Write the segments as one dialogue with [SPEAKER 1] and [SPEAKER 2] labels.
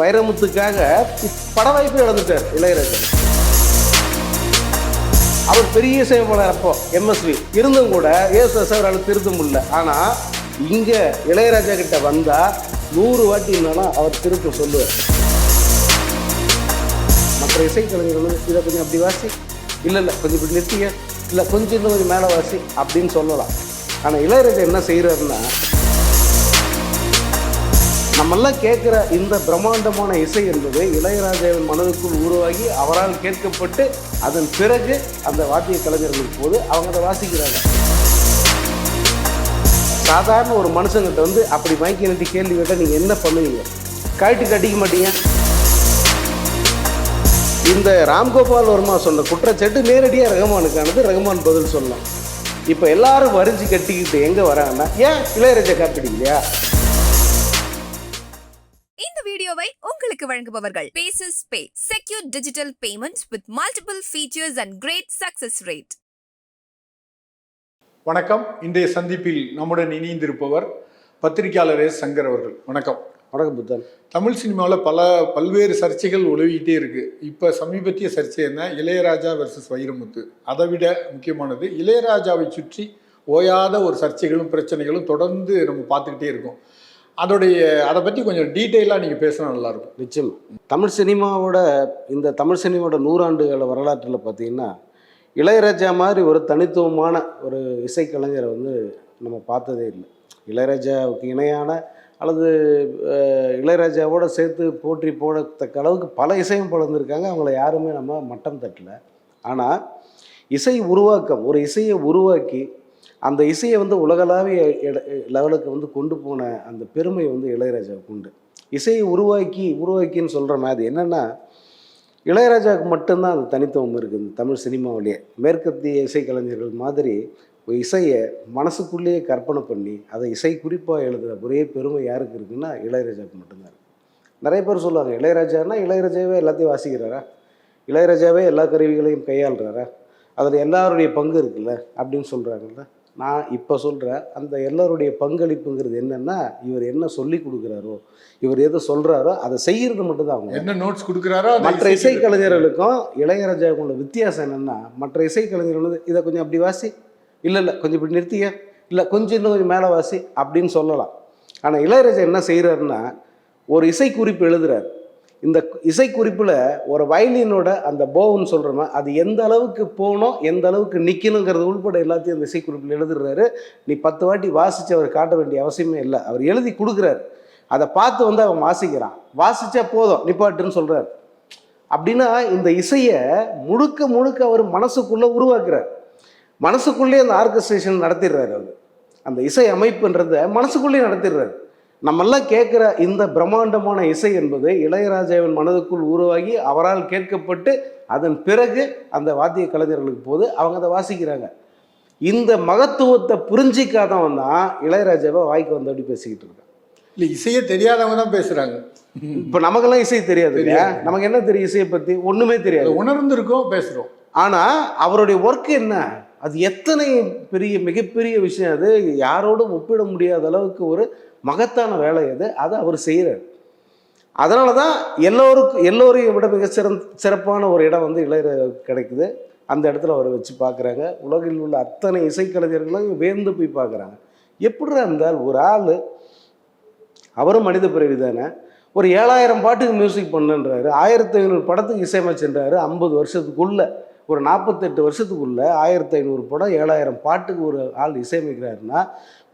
[SPEAKER 1] வைரமுத்துக்காக பட வாய்ப்பு இழந்துட்டார் இளையராஜா அவர் பெரிய இசையமைப்பாளர் அப்போ எம்எஸ்வி இருந்தும் கூட ஏசு அவரால் திருத்த முடியல. ஆனா இங்க இளையராஜா கிட்ட வந்தா நூறு வாட்டி என்னன்னா அவர் திருத்த சொல்லுவார். மற்ற இசைக்கலைஞர்களும் இதை கொஞ்சம் அப்படி வாசி. இல்லை இல்லை கொஞ்சம் இப்படி நிறுத்திய இல்லை கொஞ்சம் இன்னும் கொஞ்சம் மேலே வாசி அப்படின்னு சொல்லலாம். ஆனால் இளையராஜா என்ன செய்கிறாருன்னா நம்மெல்லாம் கேட்குற இந்த பிரம்மாண்டமான இசை என்பது இளையராஜாவின் மனதுக்குள் உருவாகி அவரால் கேட்கப்பட்டு அதன் பிறகு அந்த வாத்திய கலைஞர்களுக்கு போது அவங்க அதை வாசிக்கிறாங்க. சாதாரண ஒரு மனுஷங்கிட்ட வந்து அப்படி மயக்கி நட்டி கேள்வி கேட்டால் நீங்கள் என்ன பண்ணுவீங்க? கழட்டி கட்டிக்க மாட்டீங்க? இந்த ராம்கோபால் வர்மா சொன்ன குற்றச்சாட்டு நேரடியாக ரகுமானுக்கானது ரகுமான் பதில் சொல்லலாம். இப்போ எல்லாரும் வரிஞ்சு கட்டிக்கிட்டு எங்கே வராங்கன்னா ஏன் இளையராஜா காப்பிடிக்கலையா?
[SPEAKER 2] உங்களுக்கு வழங்குபவர்கள். Bases pay secure digital payment with multiple features and great success rate
[SPEAKER 3] வணக்கம். இன்றைய சந்திப்பில் நம்முடன் இணைந்திருப்பவர் பத்திரிகையாளர் எஸ். சங்கர் அவர்கள். வணக்கம்.
[SPEAKER 1] வணக்கம் புத்தன்.
[SPEAKER 3] தமிழ் சினிமாவில் பல பல்வேறு சர்ச்சைகள் உலவிக்கிட்டே இருக்கு. இப்போ சமீபத்திய சர்ச்சை என்ன? இளையராஜா வெர்சஸ் வைரமுத்து. அதை விட முக்கியமானது இளையராஜாவை சுற்றி ஓயாத ஒரு சர்ச்சைகளும் பிரச்சனைகளும் தொடர்ந்து நம்ம பார்த்துக்கிட்டே இருக்கோம். அதோடைய அதை பற்றி கொஞ்சம் டீட்டெயிலாக நீங்கள் பேசினா நல்லாயிருக்கும்
[SPEAKER 1] நிச்சயம். தமிழ் சினிமாவோட இந்த தமிழ் சினிமாவோட நூறாண்டுகள வரலாற்றில் பார்த்தீங்கன்னா இளையராஜா மாதிரி ஒரு தனித்துவமான ஒரு இசைக்கலைஞரை வந்து நம்ம பார்த்ததே இல்லை. இளையராஜாவுக்கு இணையான அல்லது இளையராஜாவோட சேர்த்து போற்றி போடத்தக்க அளவுக்கு பல இசையும் இருந்திருக்காங்க அவங்கள யாருமே நம்ம மட்டம் தட்டலை. ஆனால் இசை உருவாக்கம் ஒரு இசையை உருவாக்கி அந்த இசையை வந்து உலகளாவிய லெவலுக்கு வந்து கொண்டு போன அந்த பெருமை வந்து இளையராஜாவுக்கு உண்டு. இசையை உருவாக்கி உருவாக்கின்னு சொல்கிறோமே அது என்னென்னா இளையராஜாவுக்கு மட்டும்தான் அந்த தனித்துவம் இருக்குது இந்த தமிழ் சினிமாவிலேயே. மேற்கத்திய இசைக்கலைஞர்கள் மாதிரி ஒரு இசையை மனசுக்குள்ளேயே கற்பனை பண்ணி அதை இசை குறிப்பாக எழுதுகிற ஒரே பெருமை யாருக்கு இருக்குன்னா இளையராஜாவுக்கு மட்டும்தான் நிறைய பேர் சொல்லுவாங்க இளையராஜான்னா இளையராஜாவே எல்லாத்தையும் வாசிக்கிறாரா? இளையராஜாவே எல்லா கருவிகளையும் கையாளுறாரா? அதில் எல்லாருடைய பங்கு இருக்குல்ல அப்படின்னு சொல்கிறாங்கல்ல நான் இப்போ சொல்கிறேன் அந்த எல்லாருடைய பங்களிப்புங்கிறது என்னென்னா இவர் என்ன சொல்லி கொடுக்குறாரோ இவர் எதை சொல்கிறாரோ அதை செய்கிறது மட்டும்தான் அவங்க.
[SPEAKER 3] என்ன நோட்ஸ் கொடுக்குறாரோ
[SPEAKER 1] மற்ற
[SPEAKER 3] இசைக்கு-
[SPEAKER 1] இசைக்கலைஞர்களுக்கும் இளையராஜாவுக்கும் உள்ள வித்தியாசம் என்னென்னா மற்ற இசைக்கலைஞர்கள் வந்து இதை கொஞ்சம் அப்படி வாசி. இல்லை இல்லை கொஞ்சம் இப்படி நிறுத்திக்க. இல்லை கொஞ்சம் இன்னும் கொஞ்சம் மேலே வாசி அப்படின்னு சொல்லலாம். ஆனால் இளையராஜா என்ன செய்கிறாருன்னா ஒரு இசைக்குறிப்பு எழுதுறாரு. இந்த இசைக்குறிப்பில் ஒரு வயலினோட அந்த போவுன்னு சொல்கிறோமே அது எந்த அளவுக்கு போகணும் எந்த அளவுக்கு நிற்கணுங்கிறது உள்பட எல்லாத்தையும் அந்த இசைக்குறிப்பில் எழுதுறாரு. நீ பத்து வாட்டி வாசித்து அவர் காட்ட வேண்டிய அவசியமே இல்லை. அவர் எழுதி கொடுக்குறாரு. அதை பார்த்து வந்து அவன் வாசிக்கிறான். வாசித்தா போதும் நிப்பாட்டுன்னு சொல்கிறார் அப்படின்னா இந்த இசையை முழுக்க முழுக்க அவர் மனசுக்குள்ளே உருவாக்குறார். மனசுக்குள்ளேயே அந்த ஆர்கஸ்ட்ரேஷன் நடத்திடுறாரு அவர். அந்த இசை அமைப்புன்றத மனசுக்குள்ளேயே நடத்திடுறாரு. நம்மெல்லாம் கேட்குற இந்த பிரம்மாண்டமான இசை என்பது இளையராஜாவின் மனதுக்குள் உருவாகி அவரால் கேட்கப்பட்டு அதன் பிறகு அந்த வாத்திய கலைஞர்களுக்கு போது அவங்க அதை வாசிக்கிறாங்க. இந்த மகத்துவத்தை புரிஞ்சிக்காதவன் தான் இளையராஜாவை வாய்க்கு வந்தபடி பேசிக்கிட்டு இருக்கான்.
[SPEAKER 3] இல்லை இசையே தெரியாதவங்க தான் பேசுகிறாங்க
[SPEAKER 1] இப்போ நமக்கெல்லாம் இசை தெரியாது இல்லையா? நமக்கு என்ன தெரியும் இசையை பற்றி ஒன்றுமே தெரியாது.
[SPEAKER 3] உணர்ந்திருக்கோம் பேசுகிறோம்
[SPEAKER 1] ஆனால் அவருடைய ஒர்க் என்ன? அது எத்தனை பெரிய மிகப்பெரிய விஷயம் அது? யாரோடும் ஒப்பிட முடியாத அளவுக்கு ஒரு மகத்தான வேலை அது. அதை அவர் செய்கிறார் அதனால தான் எல்லோருக்கும் எல்லோரையும் விட மிக சிறந் சிறப்பான ஒரு இடம் வந்து இளைய கிடைக்குது. அந்த இடத்துல அவரை வச்சு பார்க்குறாங்க. உலகில் உள்ள அத்தனை இசைக்கலைஞர்களும் வேந்து போய் பார்க்குறாங்க. எப்படி இருந்தால் ஒரு ஆள் அவரும் மனித பிறவி தானே ஒரு ஏழாயிரம் பாட்டுக்கு மியூசிக் பண்ணுன்றாரு. ஆயிரத்தி ஐநூறு படத்துக்கு இசையமைச்சுன்றாரு. ஐம்பது வருஷத்துக்குள்ளே ஒரு நாற்பத்தெட்டு வருஷத்துக்குள்ள ஆயிரத்தி ஐநூறு படம் ஏழாயிரம் பாட்டுக்கு ஒரு ஆள் இசையமைக்கிறாருன்னா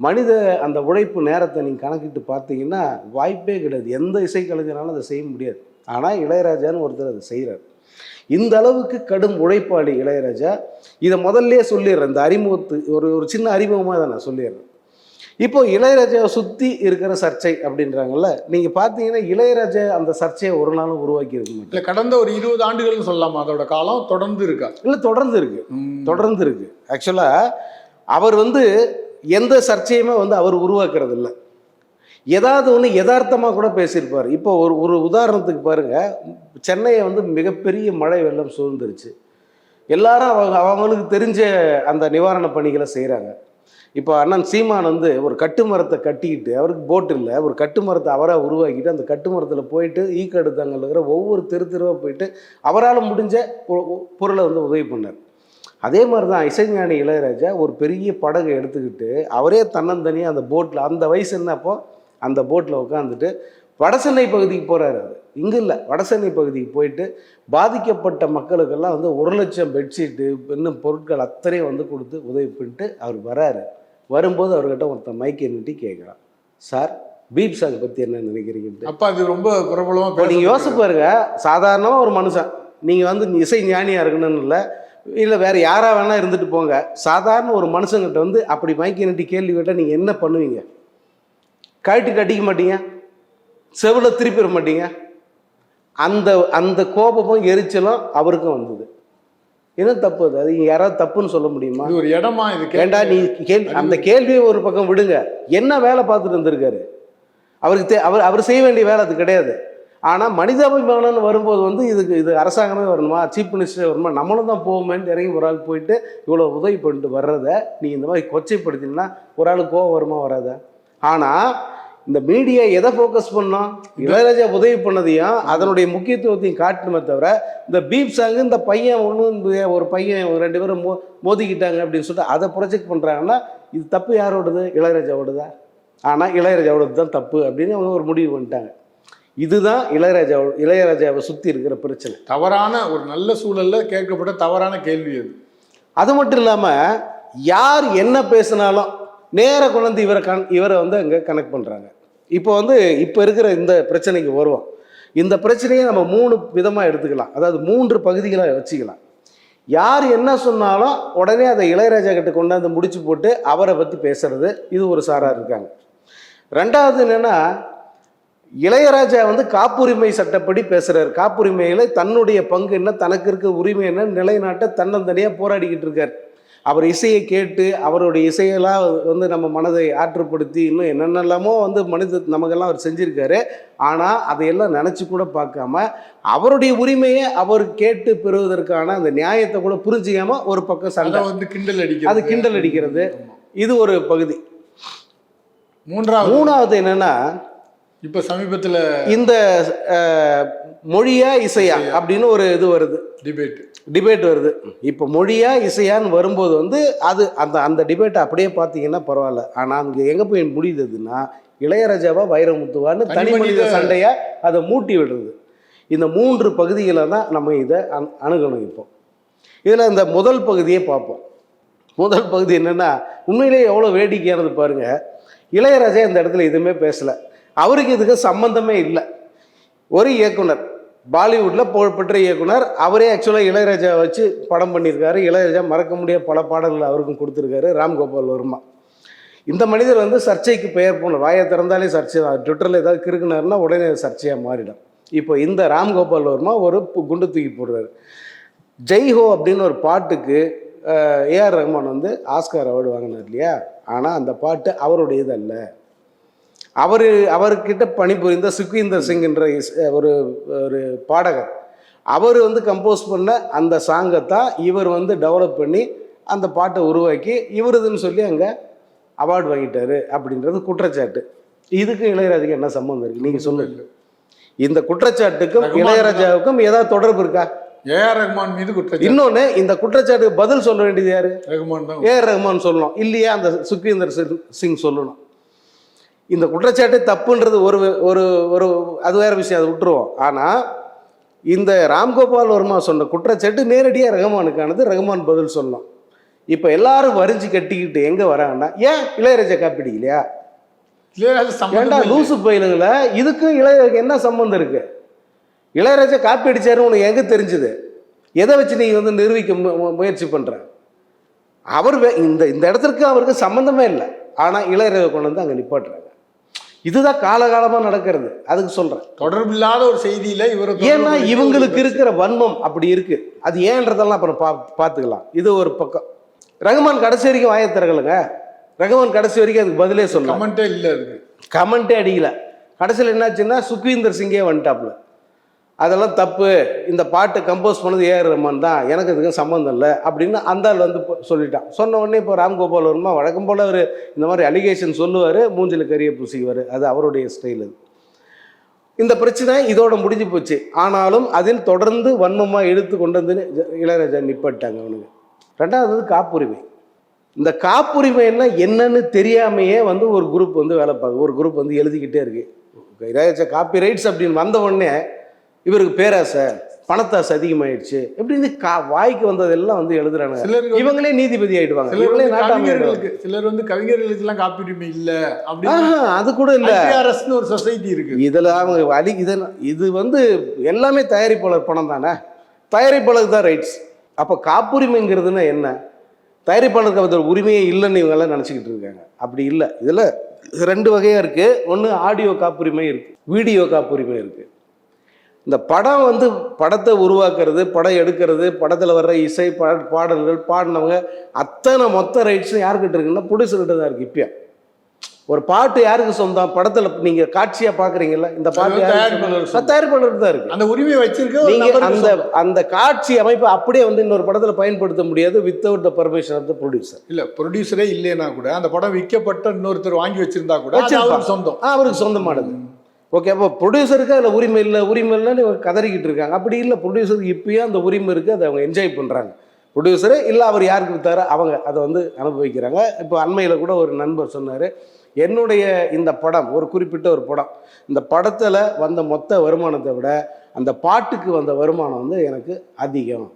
[SPEAKER 1] மனித அந்த உழைப்பு நேரத்தை நீங்கள் கணக்கிட்டு பார்த்தீங்கன்னா வாய்ப்பே கிடையாது. எந்த இசைக்கலைஞராலும் அதை செய்ய முடியாது. ஆனால் இளையராஜான்னு ஒருத்தர் அதை செய்கிறார் இந்த அளவுக்கு கடும் உழைப்பாளி இளையராஜா. இதை முதல்லே சொல்லிடுறேன். இந்த அறிமுகத்து ஒரு ஒரு சின்ன அறிமுகமாக தான் நான் சொல்லிடுறேன். இப்போ இளையராஜாவை சுற்றி இருக்கிற சர்ச்சை அப்படின்றாங்கல்ல நீங்கள் பார்த்தீங்கன்னா இளையராஜா அந்த சர்ச்சையை ஒரு நாளும் உருவாக்கி இருக்க
[SPEAKER 3] இல்லை கடந்த ஒரு இருபது ஆண்டுகள்னு சொல்லலாமா? அதோட காலம் தொடர்ந்து இருக்கா?
[SPEAKER 1] இல்லை தொடர்ந்து இருக்கு. தொடர்ந்து இருக்கு. ஆக்சுவலாக அவர் வந்து எந்த சர்ச்சையுமே வந்து அவர் உருவாக்குறது இல்லை ஏதாவது ஒன்று யதார்த்தமாக கூட பேசியிருப்பார். இப்போ ஒரு ஒரு உதாரணத்துக்கு பாருங்க சென்னையை வந்து மிகப்பெரிய மழை வெள்ளம் சூழ்ந்துருச்சு. எல்லாரும் அவங்க அவங்களுக்கு தெரிஞ்ச அந்த நிவாரண பணிகளை செய்கிறாங்க இப்போ அண்ணன் சீமான் வந்து ஒரு கட்டுமரத்தை கட்டிக்கிட்டு அவருக்கு போட் இல்லை ஒரு கட்டுமரத்தை அவராக உருவாக்கிட்டு அந்த கட்டுமரத்தில் போயிட்டு ஈக்கடுத்தாங்கல் இருக்கிற ஒவ்வொரு தெரு தெருவாக போயிட்டு அவரால் முடிஞ்ச பொ- பொருளை வந்து உதவி பண்ணார். அதே மாதிரி தான் இசைஞானி இளையராஜா ஒரு பெரிய படகை எடுத்துக்கிட்டு அவரே தன்னந்தனியாக அந்த போட்டில் அந்த வயசு என்னப்போ அந்த போட்டில் உட்காந்துட்டு வடசென்னை பகுதிக்கு போகிறாரு அது இங்கே இல்லை வடசென்னை பகுதிக்கு போயிட்டு பாதிக்கப்பட்ட மக்களுக்கெல்லாம் வந்து ஒரு லட்சம் பெட்ஷீட்டு இன்னும் பொருட்கள் அத்தனையும் வந்து கொடுத்து உதவி பண்ணிட்டு அவர் வராரு. வரும்போது அவர்கிட்ட ஒருத்தன் மைக்கை நிட்டி கேட்குறான் சார் பீப் சாங் பற்றி என்ன நினைக்கிறீங்கன்ட்டு?
[SPEAKER 3] அப்ப அது ரொம்ப பிரபலமா
[SPEAKER 1] இப்போ நீங்கள் யோசிச்சு பாருங்க சாதாரணமாக ஒரு மனுஷன் நீங்கள் வந்து இசை ஞானியாக இருக்கணும்னு இல்லை இல்லை வேறு யாராக வேணால் இருந்துட்டு போங்க. சாதாரண ஒரு மனுஷங்கிட்ட வந்து அப்படி மைக்கை நிட்டி கேள்வி கேட்டால் நீங்கள் என்ன பண்ணுவீங்க? கழட்டி கட்டிக்க மாட்டீங்க? செவில் திருப்பிட மாட்டீங்க? அந்த அந்த கோபமும் எரிச்சலும் அவருக்கும் வந்தது. என்ன தப்பு அது? அது யாராவது தப்புன்னு சொல்ல முடியுமா?
[SPEAKER 3] இது ஒரு இடமா இது
[SPEAKER 1] ஏண்டா நீ கேள் அந்த கேள்வியை ஒரு பக்கம் விடுங்க. என்ன வேலை பார்த்துட்டு இருந்திருக்காரு? அவருக்கு தே- அவர் அவர் செய்ய வேண்டிய வேலை அது கிடையாது. ஆனால் மனிதாபிமானம்னு வரும்போது வந்து இதுக்கு இது அரசாங்கமே வரணுமா? சீஃப் மினிஸ்டர் வருமா நம்மளும் தான் போவோமேன்னு இறங்கி ஒரு ஆள் போயிட்டு இவ்வளோ உதவி பண்ணிட்டு வர்றத நீ இந்த மாதிரி கொச்சைப்படுத்தினா ஒரு ஆளுக்கு கோவம் வருமா வராதா? ஆனால் இந்த மீடியா எதை ஃபோக்கஸ் பண்ணோம் இளையராஜா உதவி பண்ணதையும் அதனுடைய முக்கியத்துவத்தையும் காட்டணுமே தவிர இந்த பீப் சாங் இந்த பையன் ஒன்று ஒரு பையன் ரெண்டு பேரும் மோ மோதிக்கிட்டாங்க அப்படின்னு சொல்லிட்டு அதை ப்ரொஜெக்ட் பண்ணுறாங்கன்னா இது தப்பு யாரோடது? இளையராஜாவோடதா? ஆனால் இளையராஜாவோடது தான் தப்பு அப்படின்னு அவங்க ஒரு முடிவு பண்ணிட்டாங்க. இதுதான் இளையராஜா இளையராஜாவை சுற்றி இருக்கிற பிரச்சனை.
[SPEAKER 3] தவறான ஒரு நல்ல சூழல்ல கேட்கப்பட்ட தவறான கேள்வி அது.
[SPEAKER 1] அது மட்டும் இல்லாமல் யார் என்ன பேசினாலும் நேராக கொண்டு வந்து இவரை கன் இவரை வந்து அங்கே கனெக்ட் பண்ணுறாங்க இப்போ வந்து இப்போ இருக்கிற இந்த பிரச்சனைக்கு வருவோம். இந்த பிரச்சனையை நம்ம மூணு விதமாக எடுத்துக்கலாம். அதாவது மூன்று பகுதிகளாக வச்சுக்கலாம். யார் என்ன சொன்னாலும் உடனே அதை இளையராஜா கிட்ட கொண்டாந்து முடிச்சு போட்டு அவரை பற்றி பேசுறது. இது ஒரு சாராக இருக்காங்க. ரெண்டாவது என்னென்னா இளையராஜா வந்து காப்புரிமை சட்டப்படி பேசுகிறார் காப்புரிமையில் தன்னுடைய பங்கு என்ன தனக்கு இருக்க உரிமை என்ன நிலைநாட்ட தன்னந்தனியாக போராடிக்கிட்டு இருக்கார். அவர் இசையை கேட்டு அவருடைய இசையெல்லாம் வந்து நம்ம மனதை ஆற்றுப்படுத்தி இன்னும் என்னென்னலாமோ வந்து மனித நமக்கெல்லாம் அவர் செஞ்சிருக்காரு. ஆனால் அதையெல்லாம் நினச்சி கூட பார்க்காம அவருடைய உரிமையை அவர் கேட்டு பெறுவதற்கான அந்த நியாயத்தை கூட புரிஞ்சிக்காம ஒரு பக்கம் சண்டை.
[SPEAKER 3] வந்து கிண்டல் அடிக்கிறது.
[SPEAKER 1] அது கிண்டல் அடிக்கிறது. இது ஒரு பகுதி.
[SPEAKER 3] மூன்றாவது.
[SPEAKER 1] மூணாவது என்னன்னா
[SPEAKER 3] இப்ப சமீபத்துல
[SPEAKER 1] இந்த மொழியா இசையா அப்படின்னு ஒரு இது வருது.
[SPEAKER 3] டிபேட்
[SPEAKER 1] டிபேட் வருது. இப்போ மொழியா இசையான்னு வரும்போது வந்து அது அந்த அந்த டிபேட்டை அப்படியே பார்த்தீங்கன்னா பரவாயில்ல. ஆனால் அங்கே எங்கே போய் முடியுதுன்னா இளையராஜாவா வைரமுத்துவான்னு
[SPEAKER 3] தனி
[SPEAKER 1] மனித சண்டையை அதை மூட்டி விடுறது. இந்த மூன்று பகுதிகளை தான் நம்ம இதை அணு- அணுகணும் இப்போ. இதில் இந்த முதல் பகுதியை பார்ப்போம். முதல் பகுதி என்னென்னா உண்மையிலேயே எவ்வளோ வேடிக்கையானது பாருங்க. இளையராஜா இந்த இடத்துல எதுவுமே பேசலை. அவருக்கு இதுக்கு சம்பந்தமே இல்லை. ஒரு இயக்குனர் பாலிவுட்டில் புகழ்பெற்ற இயக்குனர் அவரே ஆக்சுவலாக இளையராஜா வச்சு படம் பண்ணியிருக்காரு. இளையராஜா மறக்க முடியாத பல பாடல்கள் அவருக்கும் கொடுத்துருக்காரு ராம்கோபால் வர்மா. இந்த மனிதர் வந்து சர்ச்சைக்கு பெயர் போன வாயை திறந்தாலே சர்ச்சை தான். ட்விட்டரில் ஏதாவது கிறுக்குனாருன்னா உடனே சர்ச்சையாக மாறிடும். இப்போ இந்த ராம்கோபால் வர்மா ஒரு பு- குண்டு தூக்கி போடுறாரு. ஜெய்ஹோ அப்படின்னு ஒரு பாட்டுக்கு ஏஆர் ரஹ்மான் வந்து ஆஸ்கார் அவார்டு வாங்கினார் இல்லையா? ஆனால் அந்த பாட்டு அவருடையது அல்ல அவர் அவர்கிட்ட பணிபுரிந்த சுக்வீந்தர் சிங்ன்ற ஒரு ஒரு பாடகர். அவர் வந்து கம்போஸ் பண்ண அந்த சாங்கை தான் இவர் வந்து டெவலப் பண்ணி அந்த பாட்டை உருவாக்கி இவருதுன்னு சொல்லி அங்கே அவார்டு வாங்கிட்டாரு அப்படின்றது குற்றச்சாட்டு. இதுக்கு இளையராஜாக்கு என்ன சம்மந்தம் இருக்கு? நீங்கள் சொல்லுங்க. இந்த குற்றச்சாட்டுக்கும் இளையராஜாவுக்கும் ஏதாவது தொடர்பு இருக்கா?
[SPEAKER 3] ஏஆர் ரஹ்மான் மீது குற்றச்சாட்டு.
[SPEAKER 1] இன்னொன்று இந்த குற்றச்சாட்டுக்கு பதில் சொல்ல வேண்டியது யாரு?
[SPEAKER 3] ரஹ்மான்
[SPEAKER 1] ஏஆர் ரஹ்மான் சொல்லணும். இல்லையா அந்த சுக்வீந்தர் சிங் சொல்லணும். இந்த குற்றச்சாட்டு தப்புன்றது ஒரு ஒரு ஒரு அது வேற விஷயம் அதை விட்டுருவோம். ஆனால் இந்த ராம்கோபால் வர்மா சொன்ன குற்றச்சாட்டு நேரடியாக ரஹ்மானுக்கானது ரஹ்மான் பதில் சொல்லணும் இப்போ எல்லாரும் வரிஞ்சு கட்டிக்கிட்டு எங்கே வராங்கன்னா ஏன் இளையராஜா காப்பிடிக்கலையா?
[SPEAKER 3] இளையராஜா
[SPEAKER 1] ஏன்டா
[SPEAKER 3] சம்பந்தமே இல்லை.
[SPEAKER 1] லூசு பயிலுங்கள இதுக்கும் இளையராஜா என்ன சம்மந்தம் இருக்கு? இளையராஜா காப்பி அடிச்சாரு உனக்கு எங்க தெரிஞ்சுது? எதை வச்சு நீ வந்து நிரூபிக்க முயற்சி பண்ற? அவர் இந்த இந்த இடத்திற்கு அவருக்கு சம்மந்தமே இல்லை. ஆனா இளையராஜா கொண்டு வந்து அங்க நிப்பாட்டுறாங்க. இதுதான் காலகாலமா நடக்கிறது. அதுக்கு சொல்றேன்.
[SPEAKER 3] தொடர்பில்லாத ஒரு செய்தியில இவர்
[SPEAKER 1] ஏன்னா இவங்களுக்கு இருக்கிற வன்மம் அப்படி இருக்கு. அது ஏன்றதெல்லாம் அப்புறம் பா பார்த்துக்கலாம். இது ஒரு பக்கம். ரகுமான் கடைசி வரைக்கும் வாயை திறக்கலைங்க. ரகுமான் கடைசி வரைக்கும் அதுக்கு பதிலே சொல்லலாம்
[SPEAKER 3] கமெண்டே இல்ல அதுக்கு.
[SPEAKER 1] கமெண்ட்டே அடிக்கல. கடைசியில் என்னாச்சுன்னா சுக்வீந்தர் சிங்கே வந்துட்டாப்புல. அதெல்லாம் தப்பு. இந்த பாட்டு கம்போஸ் பண்ணது ஏஆர் ரஹ்மான் தான். எனக்கு இதுக்கும் சம்மந்தம் இல்லை. அப்படின்னு அந்த ஆள் வந்து இப்போ சொல்லிட்டான். சொன்ன உடனே இப்போ ராம்கோபால் வர்மா? வழக்கம் போல் அவர் இந்த மாதிரி அலிகேஷன் சொல்லுவார் மூஞ்சில் கறியை பூசிக்குவார். அது அவருடைய ஸ்டைல் அது. இந்த பிரச்சனை இதோட முடிஞ்சு போச்சு. ஆனாலும் அதில் தொடர்ந்து வன்மமாக இழுத்து கொண்டு வந்து இளையராஜா நிப்பாட்டாங்க அவனுங்க. ரெண்டாவது காப்புரிமை. இந்த காப்புரிமைன்னா என்னன்னு தெரியாமையே வந்து ஒரு குரூப் வந்து வேலை பார்க்குது ஒரு குரூப் வந்து எழுதிக்கிட்டே இருக்கு. இளையராஜா காப்பி ரைட்ஸ் அப்படின்னு வந்த உடனே இவருக்கு பேராசை பணத்தாசை அதிகமாயிடுச்சு. எப்படின்னு கா வாய்க்கு வந்ததெல்லாம் வந்து எழுதுறாங்க. இவங்களே நீதிபதி ஆயிடுவாங்க. இவங்களே
[SPEAKER 3] வந்து
[SPEAKER 1] நாட்டாமை ஆயிடுவாங்க.
[SPEAKER 3] கவிஞர்களுக்கு சிலர் வந்து கவிஞர்களுக்கு எல்லாம் காப்புரிமை இல்ல அப்படின்னு
[SPEAKER 1] அது கூட இல்ல.
[SPEAKER 3] ஐபிஆர்எஸ்னு ஒரு சொசைட்டி இருக்கு.
[SPEAKER 1] இதுல அவங்க வலி இது இது வந்து எல்லாமே தயாரிப்பாளர் பணம் தானே? தயாரிப்பாளருக்கு தான் ரைட்ஸ் அப்போ காப்புரிமைங்கிறதுனா என்ன? தயாரிப்பாளருக்கு அதில் உரிமையே இல்லைன்னு இவங்க எல்லாம் நினச்சிக்கிட்டு இருக்காங்க. அப்படி இல்லை. இதில் ரெண்டு வகையாக இருக்குது ஒன்று ஆடியோ காப்புரிமை இருக்குது வீடியோ காப்புரிமை இருக்குது இந்த படம் வந்து படத்தை உருவாக்குறது படம் எடுக்கிறது படத்தில் வர்ற இசை பா பாடல்கள் பாடினவங்க அத்தனை மொத்த ரைட்ஸும் யாருக்கிட்ட இருக்குன்னா ப்ரொடியூசர்கிட்ட தான் இருக்குது இப்போ ஒரு பாட்டு யாருக்கு சொந்தம்? படத்தில் நீங்கள் காட்சியாக பார்க்குறீங்கல்ல இந்த பாட்டு? தயாரிப்பாளருக்கு தான் இருக்குது
[SPEAKER 3] அந்த உரிமையை வச்சிருக்க
[SPEAKER 1] நீங்க அந்த. அந்த காட்சி அமைப்பு அப்படியே வந்து இன்னொரு படத்துல பயன்படுத்த முடியாது without the permission of the producer
[SPEAKER 3] இல்ல ப்ரொடியூசரே இல்லைனா கூட அந்த படம் விற்கப்பட்ட இன்னொருத்தர் வாங்கி வச்சிருந்தா கூட சொந்தம்.
[SPEAKER 1] அவருக்கு சொந்தமானது. ஓகே அப்போ ப்ரொடியூசருக்கு அதில் உரிமை இல்லை உரிமை இல்லைன்னு இவங்க கதறிக்கிட்டு இருக்காங்க. அப்படி இல்லை ப்ரொடியூசருக்கு இப்பயும் அந்த உரிமை இருக்குது அதை அவங்க என்ஜாய் பண்ணுறாங்க ப்ரொடியூசரு இல்லை அவர் யாருக்கு வித்தாரோ அவங்க அதை வந்து அனுபவிக்கிறாங்க. இப்போ அண்மையில் கூட ஒரு நண்பர் சொன்னார் என்னுடைய இந்த படம் ஒரு குறிப்பிட்ட ஒரு படம் இந்த படத்தில் வந்த மொத்த வருமானத்தை விட அந்த பாட்டுக்கு வந்த வருமானம் வந்து எனக்கு அதிகம்.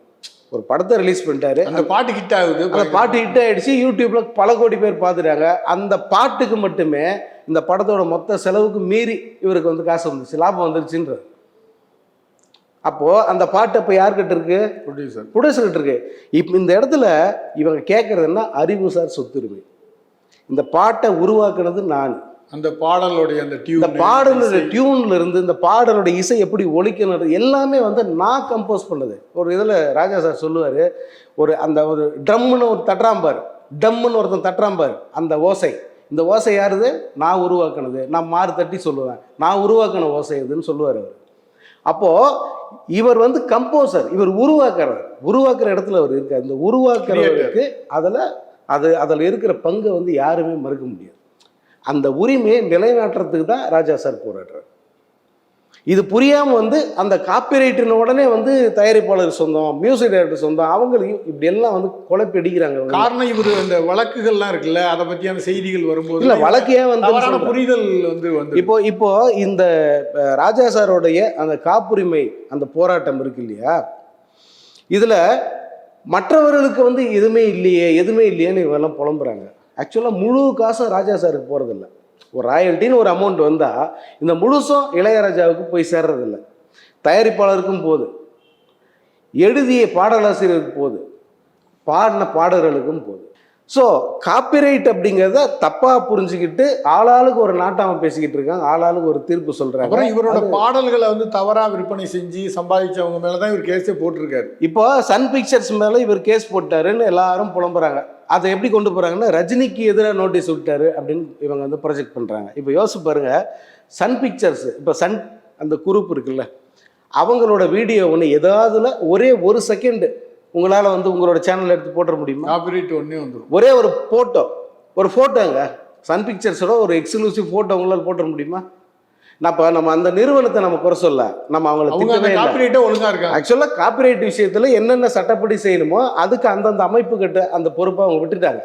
[SPEAKER 1] ஒரு படத்தை ரிலீஸ் பண்ணிட்டாரு.
[SPEAKER 3] அந்த பாட்டு ஹிட் ஆகுது.
[SPEAKER 1] அந்த பாட்டு ஹிட் ஆயிடுச்சு. யூடியூப்ல பல கோடி பேர் பார்த்துட்டாங்க. அந்த பாட்டுக்கு மட்டுமே இந்த படத்தோட மொத்த செலவுக்கு மீறி இவருக்கு வந்து காசு வந்துச்சு லாபம் வந்துருச்சுன்றது. அப்போ அந்த பாட்டு இப்போ யார்கிட்ட இருக்கு?
[SPEAKER 3] ப்ரொடியூசர்
[SPEAKER 1] ப்ரொடியூசர்கிட்ட இருக்கு. இப்போ இந்த இடத்துல இவங்க கேட்கறதுன்னா அறிவுசார் சொத்துரிமை. இந்த பாட்டை உருவாக்குனது நான்.
[SPEAKER 3] அந்த பாடலுடைய அந்த
[SPEAKER 1] இந்த
[SPEAKER 3] டியூன்
[SPEAKER 1] பாடலோட டியூன்ல இருந்து இந்த பாடலோட இசை எப்படி ஒழிக்கணும் எல்லாமே வந்து நான் கம்போஸ் பண்ணது. ஒரு இதில் ராஜா சார் சொல்லுவார் ஒரு அந்த ஒரு ட்ரம்முன்னு ஒரு தட்டுறாம்பார். டம்முன்னு ஒருத்தன் தட்டுறாம்பார் அந்த ஓசை. இந்த ஓசை யாருது? நான் உருவாக்குனது. நான் மாறு தட்டி சொல்லுவேன். நான் உருவாக்கின ஓசை இதுன்னு சொல்லுவார் அவர். அப்போது இவர் வந்து கம்போசர் இவர் உருவாக்குறவர். உருவாக்குற இடத்துல அவர் இருக்கார். இந்த உருவாக்குறவருக்கு அதில் அது அதில் இருக்கிற பங்கை வந்து யாருமே மறுக்க முடியாது. அந்த உரிமையை நிலைநாட்டுறதுக்கு தான் ராஜா சார் போராடுறார். இது புரியாமல் வந்து அந்த காப்பிரைட்டின உடனே வந்து தயாரிப்பாளர் சொந்தம் மியூசிக் டைரக்டர் சொந்தம் அவங்களையும் இப்படி எல்லாம் வந்து குழப்பி அடிக்கிறாங்க.
[SPEAKER 3] காரணம் இவர் அந்த வழக்குகள்லாம் இருக்குல்ல அதை பத்தியான செய்திகள் வரும்போது
[SPEAKER 1] இல்ல வழக்கு ஏன் வந்து
[SPEAKER 3] புரிதல் வந்து வந்து
[SPEAKER 1] இப்போ இப்போ இந்த ராஜா சாரோடைய அந்த காப்புரிமை அந்த போராட்டம் இருக்கு இல்லையா? இதுல மற்றவர்களுக்கு வந்து எதுவுமே இல்லையே எதுவுமே இல்லையேன்னு இவெல்லாம் புலம்புறாங்க. ஆக்சுவலாக முழு காசும் ராஜா சாருக்கு போகிறதில்ல ஒரு ராயல்ட்டின்னு ஒரு அமௌண்ட் வந்தால் இந்த முழுசும் இளையராஜாவுக்கு போய் சேர்றதில்ல. தயாரிப்பாளருக்கும் போகுது. எழுதிய பாடலாசிரியருக்கு போகுது. பாடின பாடல்களுக்கும் போகுது. ஸோ காப்பிரைட் அப்படிங்கிறத தப்பாக புரிஞ்சுக்கிட்டு ஆளாளுக்கு ஒரு நாட்டாம பேசிக்கிட்டு இருக்காங்க. ஆளாளுக்கு ஒரு தீர்ப்பு சொல்கிறாங்க
[SPEAKER 3] அப்புறம் இவரோட பாடல்களை வந்து தவறா விற்பனை செஞ்சு சம்பாதிச்சவங்க மேலதான் இவர் கேஸே போட்டிருக்காரு.
[SPEAKER 1] இப்போ சன் பிக்சர்ஸ் மேலே இவர் கேஸ் போட்டாருன்னு எல்லாரும் புலம்புறாங்க. அதை எப்படி கொண்டு போகிறாங்கன்னா ரஜினிக்கு எதிராக நோட்டீஸ் விட்டாரு அப்படின்னு இவங்க வந்து ப்ரொஜெக்ட் பண்ணுறாங்க இப்போ யோசிச்சு பாருங்க சன் பிக்சர்ஸ் இப்போ சன் அந்த குரூப் இருக்குல்ல அவங்களோட வீடியோ ஒன்று ஏதாவதுல ஒரே ஒரு செகண்டு உங்களால் வந்து உங்களோட சேனல் எடுத்து போட்டுற முடியுமா?
[SPEAKER 3] காப்பிரைட் ஒன்னே வந்துரும்.
[SPEAKER 1] ஒரே ஒரு ஃபோட்டோ ஒரு ஃபோட்டோங்க சன் பிக்சர்ஸோட ஒரு எக்ஸ்க்ளூசிவ் ஃபோட்டோ உங்களால் போட்டுற முடியுமா? நான் இப்போ நம்ம அந்த நிறுவனத்தை நம்ம குறை சொல்ல நம்ம அவங்கள
[SPEAKER 3] காப்பிரைட்டே ஒழுங்கா இருக்காங்க
[SPEAKER 1] ஆக்சுவலாக காப்பிரைட் விஷயத்தில் என்னென்ன சட்டப்படி செய்யணுமோ அதுக்கு அந்தந்த அமைப்பு கிட்ட அந்த பொறுப்பை அவங்க விட்டுட்டாங்க.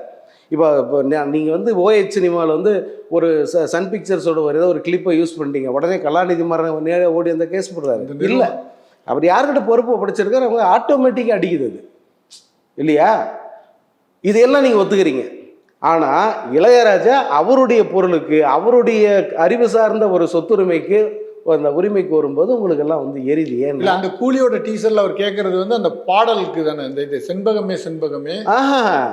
[SPEAKER 1] இப்போ இப்போ நீங்கள் வந்து ஓஎச் சினிமாவில் வந்து ஒரு ச சன் பிக்சர்ஸோட ஒரு ஏதோ ஒரு கிளிப்பை யூஸ் பண்ணிட்டீங்க. உடனே கலாநிதி மாறன் நேரே ஓடி அந்த கேஸ் போடுறாரு. இல்லை. அவர் யார்கிட்ட பொறுப்பு படிச்சிருக்காரு அவங்க ஆட்டோமேட்டிக்காக அடிக்குது அது. இல்லையா? இதையெல்லாம் நீங்கள் ஒத்துக்கிறீங்க. ஆனால் இளையராஜா அவருடைய பொருளுக்கு அவருடைய அறிவு சார்ந்த ஒரு சொத்துரிமைக்கு அந்த உரிமைக்கு வரும்போது உங்களுக்கு எல்லாம் வந்து எரியுது
[SPEAKER 3] இல்ல
[SPEAKER 1] ஏன்னா
[SPEAKER 3] அந்த கூலியோட டீசர்ல அவர் கேட்கறது வந்து அந்த பாடலுக்கு தானே இந்த இது செண்பகமே செண்பகமே.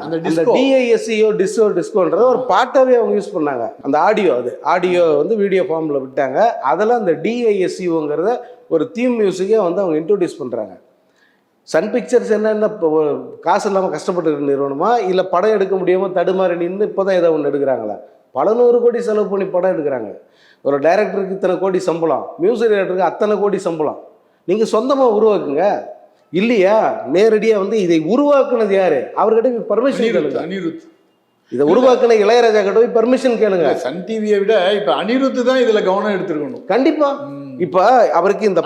[SPEAKER 3] அந்த.
[SPEAKER 1] டிஐஎஸ்சியோ டிஸ்கோ டிஸ்கோன்றத ஒரு பாட்டாவே அவங்க யூஸ் பண்ணாங்க. அந்த ஆடியோ அது. ஆடியோ வந்து வீடியோ ஃபார்மில் விட்டாங்க. அதில் அந்த டிஐஎஸ்சிஓங்கிறத ஒரு தீம் மியூசிக்கே வந்து அவங்க இன்ட்ரோடியூஸ் பண்ணுறாங்க சன் பிக்சர்ஸ் என்னென்ன காசு இல்லாமல் கஷ்டப்பட்டு நிறுவனமா? இல்லை படம் எடுக்க முடியாமல் தடுமாறி நின்று இப்போ தான் ஏதோ ஒன்று எடுக்கிறாங்களா? பல நூறு கோடி செலவு பண்ணி படம் எடுக்கிறாங்க. ஒரு டைரக்டருக்கு இத்தனை கோடி சம்பளம் மியூசிக் டைரக்டருக்கு அத்தனை கோடி சம்பளம். நீங்கள் சொந்தமாக உருவாக்குங்க. இல்லையா? நேரடியாக வந்து இதை உருவாக்குனது யாரு? அவர்கிட்ட பர்மிஷன்
[SPEAKER 3] அனிருத்
[SPEAKER 1] இதை உருவாக்குன இளையராஜா கிட்ட போய் பர்மிஷன் கேளுங்க.
[SPEAKER 3] சன் டிவியை விட இப்ப அனிருத் தான் இதுல கவனம் எடுத்திருக்கணும்.
[SPEAKER 1] கண்டிப்பா.
[SPEAKER 3] ம்.
[SPEAKER 1] இப்ப அவருக்கு இந்த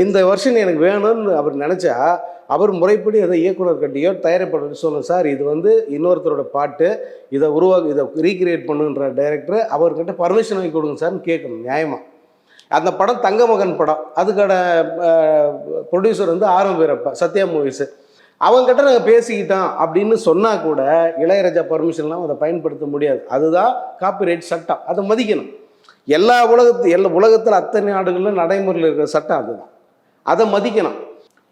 [SPEAKER 1] இந்த- வருஷன் எனக்கு வேணும்னு அவர் நினைச்சா அவர் முறைப்படி அதை இயக்குனர் கட்டியோ தயாரிப்பாளர் சொல்லணும் சார் இது வந்து இன்னொருத்தரோட பாட்டு இதை உருவாக்கு இதை ரீக்ரியேட் பண்ணுன்ற டைரக்டர் அவர்கிட்ட பர்மிஷன் வாங்கி கொடுங்க சார்னு கேட்கணும் நியாயமா. அந்த படம் தங்கமகன் படம். அதுக்கான ப்ரொடியூசர் வந்து ஆரம் வீரப்பா சத்யா மூவிஸ் அவங்ககிட்ட நாங்கள் பேசிக்கிட்டோம் அப்படின்னு சொன்னால் கூட இளையராஜா பர்மிஷன்லாம் அதை பயன்படுத்த முடியாது. அதுதான் காப்பிரைட் சட்டம். அதை மதிக்கணும். எல்லா உலகத்து எல்லா உலகத்தில் அத்தனை நாடுகளிலும் நடைமுறையில் இருக்கிற சட்டம் அதுதான். அதை மதிக்கணும்.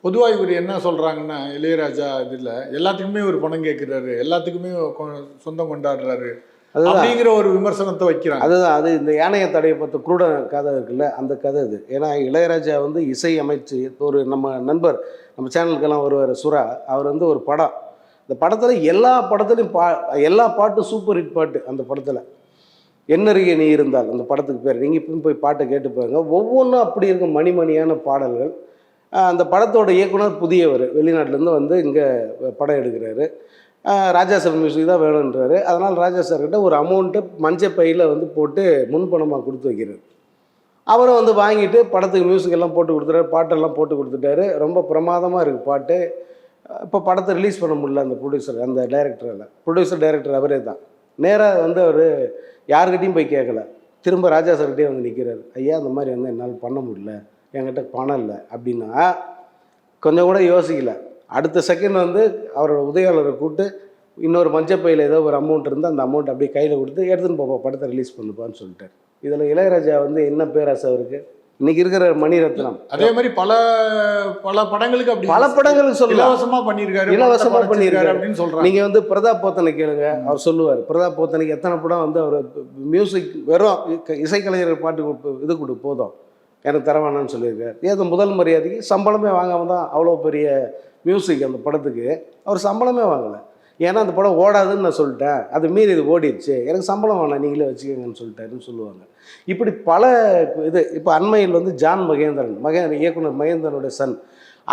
[SPEAKER 3] பொதுவா இவர் என்ன சொல்றாங்கன்னா இளையராஜா இதுல எல்லாத்துக்குமே ஒரு பணம் கேட்கிறாரு எல்லாத்துக்குமே சொந்தம் கொண்டாடுறாரு அப்படிங்கிற ஒரு விமர்சனத்தை வைக்கிறாங்க.
[SPEAKER 1] அதுதான் அது இந்த யானைய தடையை பற்றி குருட கதை இருக்குல்ல அந்த கதை இது ஏன்னா இளையராஜா வந்து இசை அமைச்சு ஒரு நம்ம நண்பர் நம்ம சேனலுக்கெல்லாம் வருவார் சுறா அவர் வந்து ஒரு படம். இந்த படத்தில் எல்லா படத்துலையும் பா எல்லா பாட்டும் சூப்பர் ஹிட் பாட்டு அந்த படத்தில். என்னறிய நீ இருந்தால் அந்த படத்துக்கு பேர். நீங்கள் இப்போ போய் பாட்டை கேட்டு பாருங்க. ஒவ்வொன்றும் அப்படி இருக்கும் மணிமணியான பாடல்கள். அந்த படத்தோட இயக்குனர் புதியவர் வெளிநாட்டிலேருந்து வந்து இங்கே படம் எடுக்கிறாரு. ராஜா சார் மியூசிக் தான் வேணுன்றாரு அதனால் ராஜா சார்கிட்ட ஒரு அமௌண்ட்டு மஞ்சள் பையில் வந்து போட்டு முன்பணமாக கொடுத்து வைக்கிறார். அவரும் வந்து வாங்கிட்டு படத்துக்கு மியூசிக் எல்லாம் போட்டு கொடுத்துட்டாரு பாட்டெல்லாம் போட்டு கொடுத்துட்டாரு. ரொம்ப பிரமாதமாக இருக்குது பாட்டு. இப்போ படத்தை ரிலீஸ் பண்ண முடியல அந்த ப்ரொடியூசர் அந்த டைரக்டரில் ப்ரொடியூசர் டைரக்டர் அவரே தான். நேராக வந்து அவர் யாருக்கிட்டையும் போய் கேட்கல திரும்ப ராஜா சார்கிட்டே வந்து நிற்கிறார் ஐயா அந்த மாதிரி வந்து என்னால் பண்ண முடியல. என்கிட்ட பணம் இல்லை. அப்படின்னா கொஞ்சம் கூட யோசிக்கல. அடுத்த செகண்ட் வந்து அவரோட உதவியாளரை கூப்பிட்டு இன்னொரு மஞ்சப்பையில் ஏதோ ஒரு அமௌண்ட் இருந்தால் அந்த அமௌண்ட் அப்படியே கையில் கொடுத்து எடுத்துன்னு போப்பா படத்தை ரிலீஸ் பண்ணுப்பான்னு சொல்லிட்டார். இதில் இளையராஜா வந்து என்ன பேராசை அவருக்கு? இன்னைக்கு இருக்கிற மணிரத்னம்.
[SPEAKER 3] அதே மாதிரி பல பல படங்களுக்கு அப்படி
[SPEAKER 1] பல படங்களுக்கு சொல்லலாம்.
[SPEAKER 3] இலவசமா பண்ணியிருக்காரு
[SPEAKER 1] இலவசமா பண்ணியிருக்காரு.
[SPEAKER 3] அப்படின்னு சொல்றாங்க.
[SPEAKER 1] நீங்க வந்து பிரதாப் போத்தனை கேளுங்க. அவர் சொல்லுவார். பிரதாப் போத்தனைக்கு எத்தனை படம் வந்து அவர் மியூசிக் வெறும் இசைக்கலைஞர் பாட்டு இது கொடு போதும். எனக்கு தர வேணாம்னு சொல்லியிருக்காரு. ஏதோ முதல் மரியாதைக்கு சம்பளமே வாங்காம தான் அவ்வளோ பெரிய மியூசிக் அந்த படத்துக்கு? அவர் சம்பளமே வாங்கலை. ஏன்னா அந்த படம் ஓடாதுன்னு நான் சொல்லிட்டேன். அது மீறி இது ஓடிடுச்சு. எனக்கு சம்பளம் வேணாம் நீங்களே வச்சுக்கோங்கன்னு சொல்லிட்டாருன்னு சொல்லுவாங்க. இப்படி பல இது இப்போ அண்மையில் வந்து ஜான் மகேந்திரன் மகேந்திரன் இயக்குனர் மகேந்திரனுடைய சன்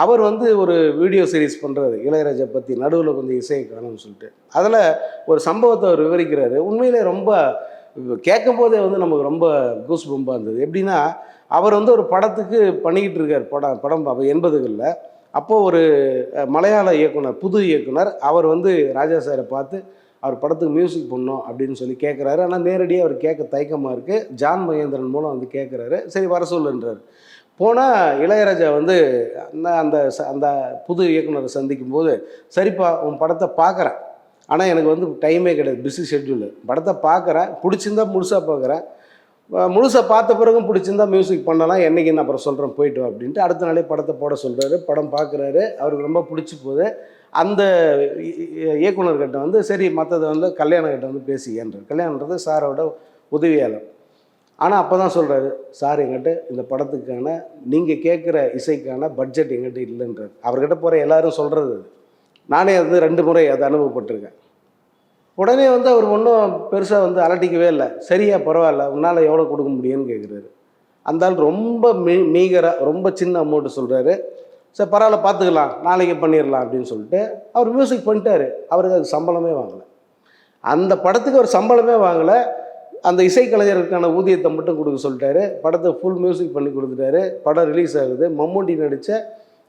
[SPEAKER 1] அவர் வந்து ஒரு வீடியோ சீரீஸ் பண்ணுறாரு இளையராஜா பற்றி நடுவில் கொஞ்சம் இசையை காணும்னு சொல்லிட்டு. அதில் ஒரு சம்பவத்தை அவர் விவரிக்கிறாரு. உண்மையிலே ரொம்ப கேட்கும் போதே வந்து நமக்கு ரொம்ப கூஸ் பம்பாக இருந்தது. எப்படின்னா அவர் வந்து ஒரு படத்துக்கு பண்ணிக்கிட்டு இருக்கார் படம் படம் அப்போ எண்பதுகளில். அப்போது ஒரு மலையாள இயக்குனர் புது இயக்குனர் அவர் வந்து ராஜா சாரை பார்த்து அவர் படத்துக்கு மியூசிக் பண்ணோம் அப்படின்னு சொல்லி கேட்குறாரு ஆனால் நேரடியாக அவர் கேட்க தயக்கமாக இருக்குது ஜான் மகேந்திரன் மூலம் வந்து கேட்குறாரு சரி வர சொல்லுன்றார். போனால் இளையராஜா வந்து அந்த அந்த ச- அந்த புது இயக்குனரை சந்திக்கும் போது சரிப்பா உன் படத்தை பார்க்குறேன் ஆனால் எனக்கு வந்து டைமே கிடையாது. Busy schedule. படத்தை பார்க்குறேன் பிடிச்சிருந்தா முழுசாக பார்க்குறேன் முழுசாக பார்த்த பிறகும் பிடிச்சிருந்தா மியூசிக் பண்ணலாம். என்னைக்குன்னு அப்புறம் சொல்கிறேன் போயிட்டு வா அப்படின்ட்டு அடுத்த நாளே படத்தை போட சொல்கிறாரு படம் பார்க்குறாரு. அவருக்கு ரொம்ப பிடிச்சி போகுது. அந்த இ- இயக்குனர்கிட்ட வந்து சரி மற்றதை வந்து கல்யாணக்கிட்ட வந்து பேசிக்கன்றார் கல்யாணன்றது சாரோட உதவியாளர். ஆனால் அப்போ தான் சொல்கிறாரு சார் எங்கிட்ட இந்த படத்துக்கான நீங்கள் கேட்குற இசைக்கான பட்ஜெட் எங்கிட்ட இல்லைன்றார். அவர்கிட்ட போகிற எல்லாரும் சொல்கிறது நானே வந்து ரெண்டு முறை அதை அனுபவப்பட்டிருக்கேன். உடனே வந்து அவர் ஒன்றும் பெருசாக வந்து அலட்டிக்கவே இல்லை. சரியா பரவாயில்ல உன்னால் எவ்வளோ கொடுக்க முடியும்னு கேட்குறாரு அந்த ஆள் ரொம்ப மீ மீகராக ரொம்ப சின்ன அமௌண்ட்டு சொல்கிறாரு சரி பரவாயில்ல பார்த்துக்கலாம் நாளைக்கு பண்ணிடலாம் அப்படின்னு சொல்லிட்டு அவர் மியூசிக் பண்ணிட்டாரு. அவருக்கு அது சம்பளமே வாங்கலை. அந்த படத்துக்கு அவர் சம்பளமே வாங்கலை. அந்த இசைக்கலைஞருக்கான ஊதியத்தை மட்டும் கொடுக்க சொல்லிட்டாரு. படத்தை ஃபுல் மியூசிக் பண்ணி கொடுத்துட்டாரு. படம் ரிலீஸ் ஆகுது. மம்மூட்டி நடித்த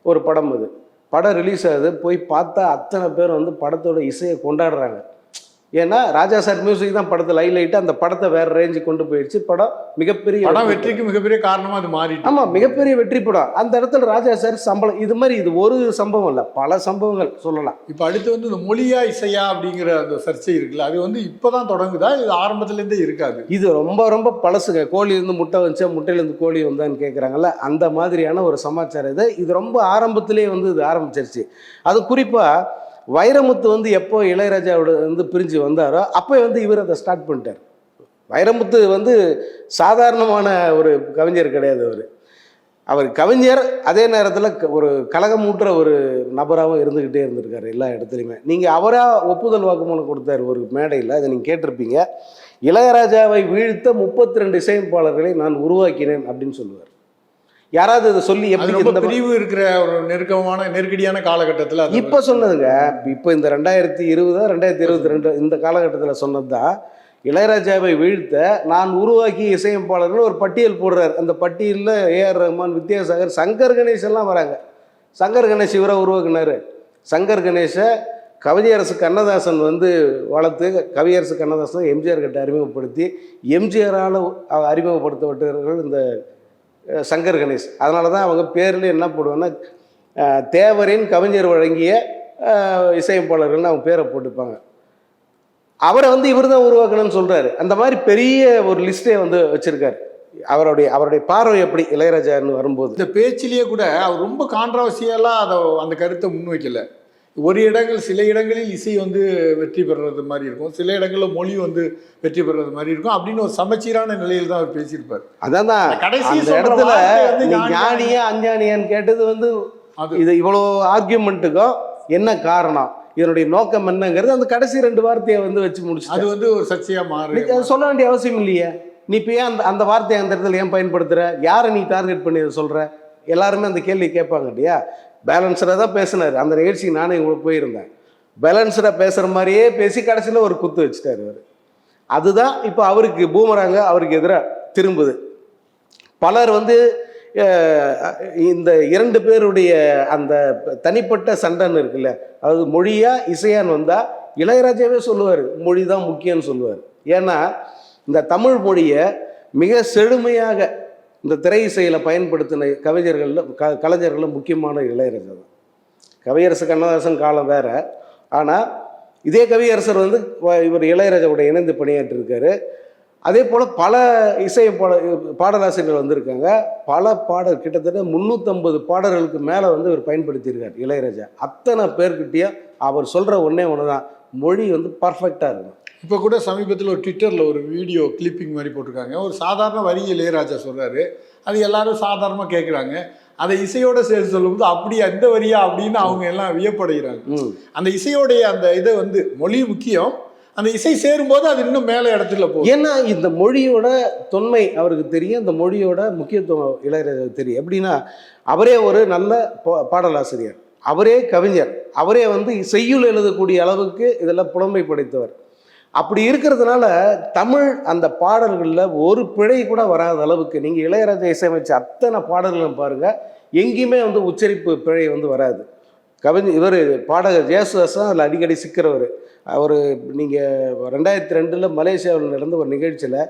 [SPEAKER 1] ஒரு படம் அது. படம் ரிலீஸ் ஆகுது. போய் பார்த்தா அத்தனை பேர் வந்து படத்தோட இசையை கொண்டாடுறாங்க. ஏன்னா ராஜா சார் மியூசிக் தான் படத்தை லைட் அந்த படத்தை வேற ரேஞ்சுக்கு கொண்டு போயிடுச்சு. படம் மிகப்பெரிய
[SPEAKER 3] படம்
[SPEAKER 1] வெற்றி.
[SPEAKER 3] வெற்றிக்கு மிகப்பெரிய காரணமா அது மாறிட்டு
[SPEAKER 1] ஆமா மிகப்பெரிய வெற்றி படம். அந்த இடத்துல ராஜா சார் சம்பளம் இது மாதிரி இது ஒரு சம்பவம் இல்லை பல சம்பவங்கள் சொல்லலாம்.
[SPEAKER 3] இப்ப அடுத்து வந்து இந்த மொழியா இசையா அப்படிங்கிற அந்த சர்ச்சை இருக்குல்ல அது வந்து இப்பதான் தொடங்குதா? இது ஆரம்பத்துல இருந்தே இருக்காது?
[SPEAKER 1] இது ரொம்ப ரொம்ப பழசுங்க கோழி இருந்து முட்டை வந்துச்சா முட்டையிலேருந்து கோழி வந்தான்னு கேட்குறாங்கல்ல அந்த மாதிரியான ஒரு சமாச்சாரம் இது. இது ரொம்ப ஆரம்பத்திலே வந்து இது ஆரம்பிச்சிருச்சு. அது குறிப்பாக வைரமுத்து வந்து எப்போ இளையராஜாவோட வந்து பிரிஞ்சு வந்தாரோ அப்போ வந்து இவர் அதை ஸ்டார்ட் பண்ணிட்டார். வைரமுத்து வந்து சாதாரணமான ஒரு கவிஞர் கிடையாது அவர். அவர் கவிஞர் அதே நேரத்தில் ஒரு கலகமூட்டுற ஒரு நபராகவும் இருந்துக்கிட்டே இருந்திருக்காரு எல்லா இடத்துலையுமே. நீங்கள் அவராக ஒப்புதல் வாக்குமூலம் கொடுத்தாரு ஒரு மேடையில் அதை நீங்கள் கேட்டிருப்பீங்க. இளையராஜாவை வீழ்த்த முப்பத்தி ரெண்டு இசையமைப்பாளர்களை நான் உருவாக்கினேன் அப்படின்னு சொல்லுவார். யாராவது இதை சொல்லி
[SPEAKER 3] அது
[SPEAKER 1] எப்படி
[SPEAKER 3] ரொம்ப பிரிவு இருக்கிற ஒரு நெருக்கமான நெருக்கடியான காலகட்டத்தில் அது
[SPEAKER 1] இப்போ சொன்னதுங்க இப்போ இந்த ரெண்டாயிரத்தி இருபதா ரெண்டாயிரத்தி இருபத்தி ரெண்டு இந்த காலகட்டத்தில் சொன்னது தான் இளையராஜாவை வீழ்த்த நான் உருவாக்கிய இசையமைப்பாளர்கள் ஒரு பட்டியல் போடுறார். அந்த பட்டியலில் ஏஆர் ரஹ்மான் வித்யாசாகர் சங்கர் கணேஷ் எல்லாம் வராங்க. சங்கர் கணேஷ் இவரை உருவாக்குனாரு. சங்கர் கணேஷை கவிதையரசு கண்ணதாசன் வந்து வளர்த்து கவியரசு கண்ணதாசன் எம்ஜிஆர் கிட்ட அறிமுகப்படுத்தி எம்ஜிஆரால் அறிமுகப்படுத்தப்பட்டவர்கள் இந்த சங்கர் கணேஷ். அதனால தான் அவங்க பேரில் என்ன போடுவாங்கன்னா தேவரின் கவிஞர் வழங்கிய இசையமைப்பாளர்கள்னு அவங்க பேரை போட்டுப்பாங்க. அவரை வந்து இவர் தான் உருவாக்கணும்னு சொல்கிறாரு அந்த மாதிரி பெரிய ஒரு லிஸ்ட்டே வந்து வச்சுருக்காரு. அவருடைய அவருடைய பார்வை எப்படி இளையராஜான்னு வரும்போது.
[SPEAKER 3] இந்த பேச்சிலேயே கூட அவர் ரொம்ப கான்ட்ரவர்சியலாக அதை அந்த கருத்தை முன்வைக்கல. ஒரு இடங்கள் சில இடங்களில் இசை வந்து வெற்றி பெறுறது மாதிரி இருக்கும். சில இடங்களில் மொழி வந்து வெற்றி பெறுறது மாதிரி இருக்கும். அப்படின்னு ஒரு சமச்சீரான நிலையில் தான் அவர் பேசியிருப்பார்.
[SPEAKER 1] அதான்
[SPEAKER 3] கடைசி
[SPEAKER 1] இடத்துல
[SPEAKER 3] ஞானியா-
[SPEAKER 1] ஞானியா அஞ்ஞானியான்னு கேட்டது வந்து
[SPEAKER 3] அது.
[SPEAKER 1] இது இவ்வளோ ஆர்கியூமெண்ட்டுக்கும் என்ன காரணம்? இதனுடைய நோக்கம் என்னங்கிறது அந்த கடைசி ரெண்டு வார்த்தையை வந்து வச்சு
[SPEAKER 3] அது
[SPEAKER 1] முடிச்சு
[SPEAKER 3] வந்து ஒரு சர்ச்சையாக மாறி
[SPEAKER 1] அது சொல்ல வேண்டிய அவசியம் இல்லையே? நீ இப்போ ஏன் அந்த அந்த வார்த்தையை அந்த இடத்துல ஏன் பயன்படுத்துற? யாரை நீ டார்கெட் பண்ணி சொல்ற? எல்லாருமே அந்த கேள்வி கேட்பாங்க இல்லையா? பேலன்ஸ்டாக தான் பேசினார். அந்த நிகழ்ச்சிக்கு நானும் உங்களுக்கு போயிருந்தேன். பேலன்ஸ்டாக பேசுகிற மாதிரியே பேசி கடைசியில் ஒரு குத்து வச்சுட்டார் அவர். அதுதான் இப்போ அவருக்கு பூமராங்க அவருக்கு எதிராக திரும்புது. பலர் வந்து இந்த இரண்டு பேருடைய அந்த தனிப்பட்ட சண்டைன்னு இருக்குல்ல அதாவது மொழியாக இசையான்னு வந்தால் இளையராஜாவே சொல்லுவார். மொழி தான் முக்கியம்னு சொல்லுவார். ஏன்னா இந்த தமிழ் மொழியை மிக செழுமையாக இந்த திரை இசையில் பயன்படுத்தின கவிஞர்களில் க கலைஞர்களில் முக்கியமான இளையராஜா தான். கவியரசு கண்ணதாசன் காலம் வேற. ஆனால் இதே கவியரசர் வந்து இவர் இளையராஜாவோட இணைந்து பணியாற்றிருக்காரு. அதே போல் பல இசை பாட பாடலாசிரியர்கள் வந்திருக்காங்க. பல பாடல் கிட்டத்தட்ட முந்நூற்றம்பது பாடல்களுக்கு மேலே வந்து இவர் பயன்படுத்தியிருக்கார் இளையராஜா. அத்தனை பேர்கிட்டயும் அவர் சொல்கிற ஒன்றே ஒன்று தான் மொழி வந்து பர்ஃபெக்டாக இருக்கும்.
[SPEAKER 3] இப்போ கூட சமீபத்தில் ஒரு ட்விட்டரில் ஒரு வீடியோ கிளிப்பிங் மாதிரி போட்டிருக்காங்க. ஒரு சாதாரண வரி இளையராஜா சொல்கிறாரு அது எல்லாரும் சாதாரணமாக கேட்குறாங்க அதை இசையோட சேர்த்து சொல்லும்போது அப்படி அந்த வரியா அப்படின்னு அவங்க எல்லாம் வியப்படைகிறாங்க. அந்த இசையோடைய அந்த இதை வந்து மொழி முக்கியம். அந்த இசை சேரும்போது அது இன்னும் மேலே இடத்துல போகும்.
[SPEAKER 1] ஏன்னா இந்த மொழியோட தொன்மை அவருக்கு தெரியும். இந்த மொழியோட முக்கியத்துவம் இளையராஜாவுக்கு தெரியும். எப்படின்னா அவரே ஒரு நல்ல பாடலாசிரியர். அவரே கவிஞர். அவரே வந்து செய்யுள் எழுதக்கூடிய அளவுக்கு இதெல்லாம் புலமை படைத்தவர். அப்படி இருக்கிறதுனால தமிழ் அந்த பாடல்களில் ஒரு பிழை கூட வராத அளவுக்கு நீங்கள் இளையராஜா இசையமைச்ச அத்தனை பாடல்களும் பாருங்கள் எங்கேயுமே வந்து உச்சரிப்பு பிழை வந்து வராது. கவிஞர் இவர் பாடகர் ஜேசுதாஸ் தான் அதில் அடிக்கடி சிக்கிறவர். அவர் நீங்கள் ரெண்டாயிரத்தி ரெண்டில் மலேசியாவில் நடந்த ஒரு நிகழ்ச்சியில்